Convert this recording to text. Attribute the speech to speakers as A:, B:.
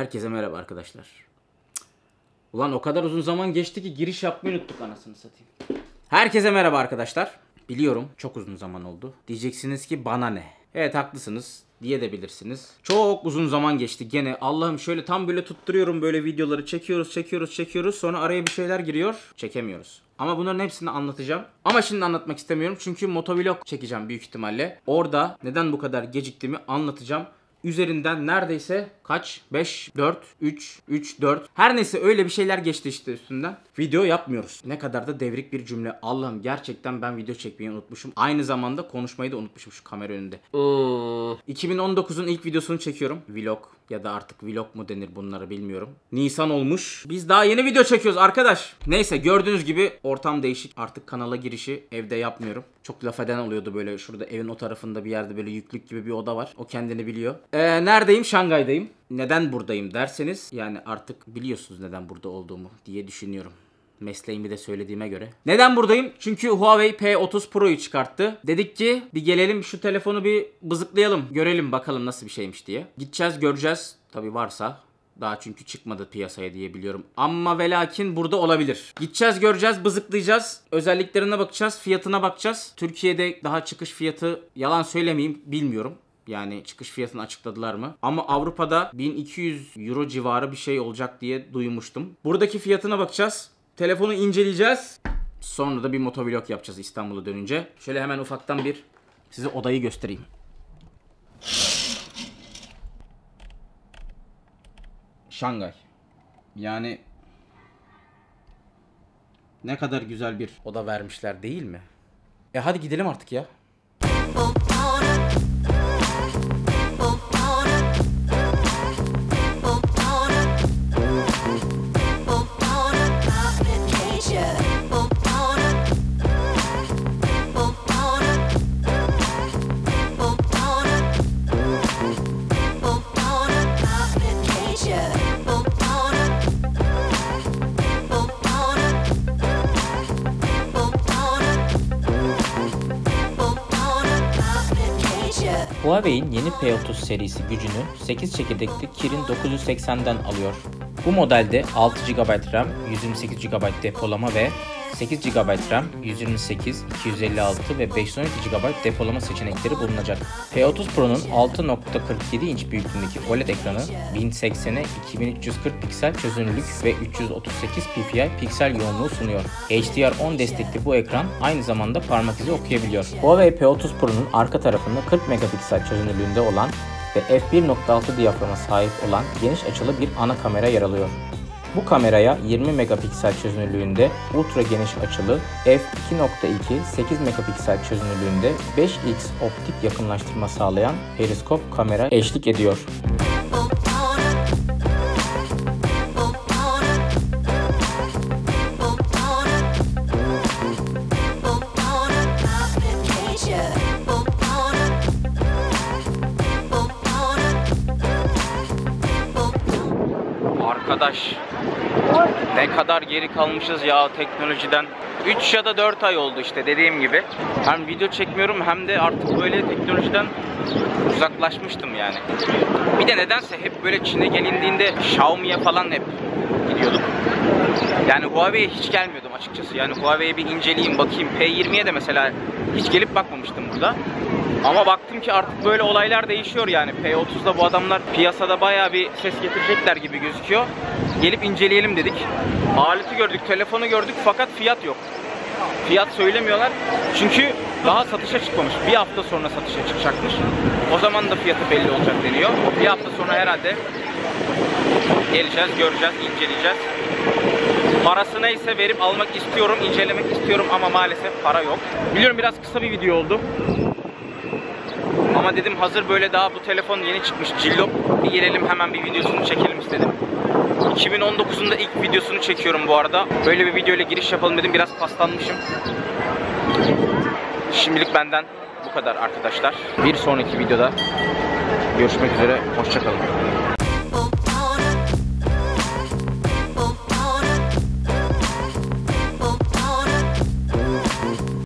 A: Herkese merhaba arkadaşlar. Ulan o kadar uzun zaman geçti ki giriş yapmayı unuttuk anasını satayım. Herkese merhaba arkadaşlar. Biliyorum çok uzun zaman oldu. Diyeceksiniz ki bana ne? Evet haklısınız diye de bilirsiniz. Çok uzun zaman geçti gene. Allah'ım şöyle tam böyle tutturuyorum böyle videoları çekiyoruz çekiyoruz çekiyoruz. Sonra araya bir şeyler giriyor. Çekemiyoruz. Ama bunların hepsini anlatacağım. Ama şimdi anlatmak istemiyorum çünkü motovlog çekeceğim büyük ihtimalle. Orada neden bu kadar geciktiğimi anlatacağım üzerinden neredeyse kaç? 5, 4, 3, 3, 4. Her neyse öyle bir şeyler geçti işte üstünden. Video yapmıyoruz. Ne kadar da devrik bir cümle. Allah'ım gerçekten ben video çekmeyi unutmuşum. Aynı zamanda konuşmayı da unutmuşum şu kamera önünde. 2019'un ilk videosunu çekiyorum. Vlog ya da artık vlog mu denir bunlara bilmiyorum. Nisan olmuş. Biz daha yeni video çekiyoruz arkadaş. Neyse gördüğünüz gibi ortam değişik. Artık kanala girişi evde yapmıyorum. Çok laf eden oluyordu böyle şurada evin o tarafında bir yerde böyle yüklük gibi bir oda var. O kendini biliyor. Ee, neredeyim? Şangay'dayım. Neden buradayım derseniz yani artık biliyorsunuz neden burada olduğumu diye düşünüyorum mesleğimi de söylediğime göre. Neden buradayım? Çünkü Huawei P30 Pro'yu çıkarttı. Dedik ki bir gelelim şu telefonu bir bızıklayalım. Görelim bakalım nasıl bir şeymiş diye. Gideceğiz göreceğiz. Tabi varsa. Daha çünkü çıkmadı piyasaya diye biliyorum. Ama ve lakin burada olabilir. Gideceğiz göreceğiz bızıklayacağız. Özelliklerine bakacağız. Fiyatına bakacağız. Türkiye'de daha çıkış fiyatı yalan söylemeyeyim bilmiyorum. Yani çıkış fiyatını açıkladılar mı? Ama Avrupa'da 1200 euro civarı bir şey olacak diye duymuştum. Buradaki fiyatına bakacağız. Telefonu inceleyeceğiz. Sonra da bir motovlog yapacağız İstanbul'a dönünce. Şöyle hemen ufaktan bir size odayı göstereyim. Şangay. Yani ne kadar güzel bir oda vermişler değil mi? E hadi gidelim artık ya.
B: Huawei'in yeni P30 serisi gücünü 8 çekirdekli Kirin 980'den alıyor. Bu modelde 6 GB RAM, 128 GB depolama ve 8 GB RAM, 128, 256 ve 512 GB depolama seçenekleri bulunacak. P30 Pro'nun 6.47 inç büyüklüğündeki OLED ekranı 1080'e 2340 piksel çözünürlük ve 338 ppi piksel yoğunluğu sunuyor. HDR10 destekli bu ekran aynı zamanda parmak izi okuyabiliyor. Huawei P30 Pro'nun arka tarafında 40 megapiksel çözünürlüğünde olan ve f1.6 diyaframa sahip olan geniş açılı bir ana kamera yer alıyor. Bu kameraya 20 megapiksel çözünürlüğünde ultra geniş açılı f2.2 8 megapiksel çözünürlüğünde 5x optik yakınlaştırma sağlayan periskop kamera eşlik ediyor.
A: Arkadaş ne kadar geri kalmışız ya teknolojiden. 3 ya da 4 ay oldu işte dediğim gibi. Hem video çekmiyorum hem de artık böyle teknolojiden uzaklaşmıştım yani. Bir de nedense hep böyle Çin'e gelindiğinde Xiaomi'ye falan hep gidiyorduk. Yani Huawei'ye hiç gelmiyordum açıkçası. Yani Huawei'ye bir inceleyeyim bakayım. P20'ye de mesela hiç gelip bakmamıştım burada. Ama baktım ki artık böyle olaylar değişiyor yani. P30'da bu adamlar piyasada bayağı bir ses getirecekler gibi gözüküyor. Gelip inceleyelim dedik. Aleti gördük, telefonu gördük fakat fiyat yok. Fiyat söylemiyorlar. Çünkü daha satışa çıkmamış. Bir hafta sonra satışa çıkacakmış. O zaman da fiyatı belli olacak deniyor. Bir hafta sonra herhalde geleceğiz, göreceğiz, inceleyeceğiz. Parası neyse verip almak istiyorum, incelemek istiyorum ama maalesef para yok. Biliyorum biraz kısa bir video oldu. Ama dedim hazır böyle daha bu telefon yeni çıkmış cillop. Bir gelelim hemen bir videosunu çekelim istedim. 2019'un da ilk videosunu çekiyorum bu arada. Böyle bir video ile giriş yapalım dedim. Biraz paslanmışım. Şimdilik benden bu kadar arkadaşlar. Bir sonraki videoda görüşmek üzere. Hoşçakalın.